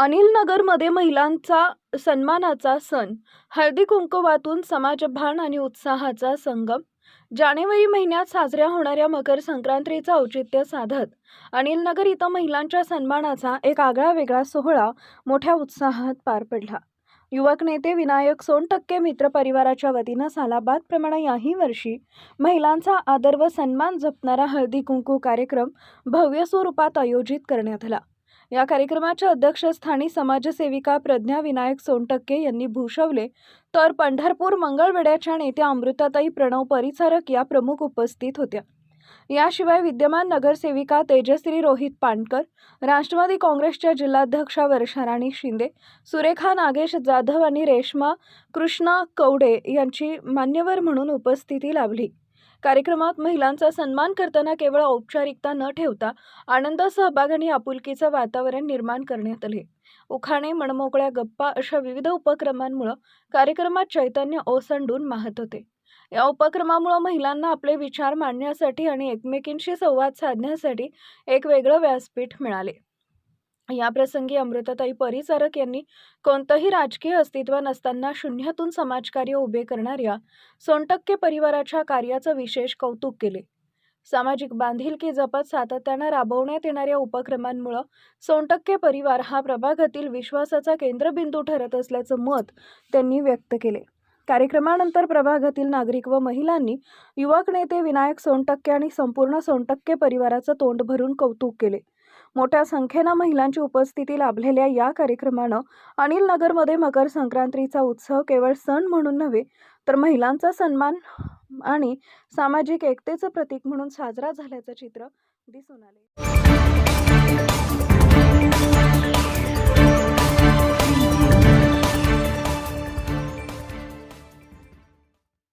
अनिल नगरमध्ये महिलांचा सन्मानाचा सण हळदी कुंकवातून समाजभान आणि उत्साहाचा संगम. जानेवारी महिन्यात साजऱ्या होणाऱ्या मकर संक्रांतीचं औचित्य साधत अनिल नगर इथं महिलांच्या सन्मानाचा एक आगळा वेगळा सोहळा मोठ्या उत्साहात पार पडला. युवक नेते विनायक सोनटक्के मित्र परिवाराच्या वतीनं सालाबादप्रमाणे याही वर्षी महिलांचा आदर व सन्मान जपणारा हळदी कुंकू कार्यक्रम भव्य स्वरूपात आयोजित करण्यात आला. या कार्यक्रमाच्या अध्यक्षस्थानी समाजसेविका प्रज्ञा विनायक सोनटक्के यांनी भूषवले. तर पंढरपूर मंगळवेड्याच्या नेत्या अमृताताई प्रणव परिचारक या प्रमुख उपस्थित होत्या. याशिवाय विद्यमान नगरसेविका तेजश्री रोहित पांडकर राष्ट्रवादी काँग्रेसच्या जिल्हाध्यक्षा वर्षाराणी शिंदे सुरेखा नागेश जाधव आणि रेश्मा कृष्णा कवडे यांची मान्यवर म्हणून उपस्थिती लाभली. कार्यक्रमात महिलांचा सन्मान करताना केवळ औपचारिकता न ठेवता आनंद सहभाग आणि आपुलकीचं वातावरण निर्माण करण्यात आले. उखाणे मनमोकळ्या गप्पा अशा विविध उपक्रमांमुळं कार्यक्रमात चैतन्य ओसंडून माहत होते. या उपक्रमामुळे महिलांना आपले विचार मांडण्यासाठी आणि एकमेकींशी संवाद साधण्यासाठी एक वेगळं व्यासपीठ मिळाले. या प्रसंगी अमृताताई परिचारक यांनी कोणतंही राजकीय अस्तित्व नसताना शून्यातून समाजकार्य उभे करणाऱ्या सोनटक्के परिवाराच्या कार्याचं विशेष कौतुक केले. सामाजिक बांधिलकी जपत सातत्यानं राबवण्यात येणाऱ्या उपक्रमांमुळं सोनटक्के परिवार हा प्रभागातील विश्वासाचा केंद्रबिंदू ठरत असल्याचं मत त्यांनी व्यक्त केले. कार्यक्रमानंतर प्रभागातील नागरिक व महिलांनी युवक नेते विनायक सोनटक्के आणि संपूर्ण सोनटक्के परिवाराचं तोंड भरून कौतुक केले. मोठ्या संख्येनं महिलांची उपस्थिती लाभलेल्या या कार्यक्रमानं अनिल नगरमध्ये मकर संक्रांतीचा उत्सव केवळ सण म्हणून नव्हे तर महिलांचा सन्मान आणि सामाजिक एकतेचं प्रतीक म्हणून साजरा झाल्याचं चित्र दिसून आले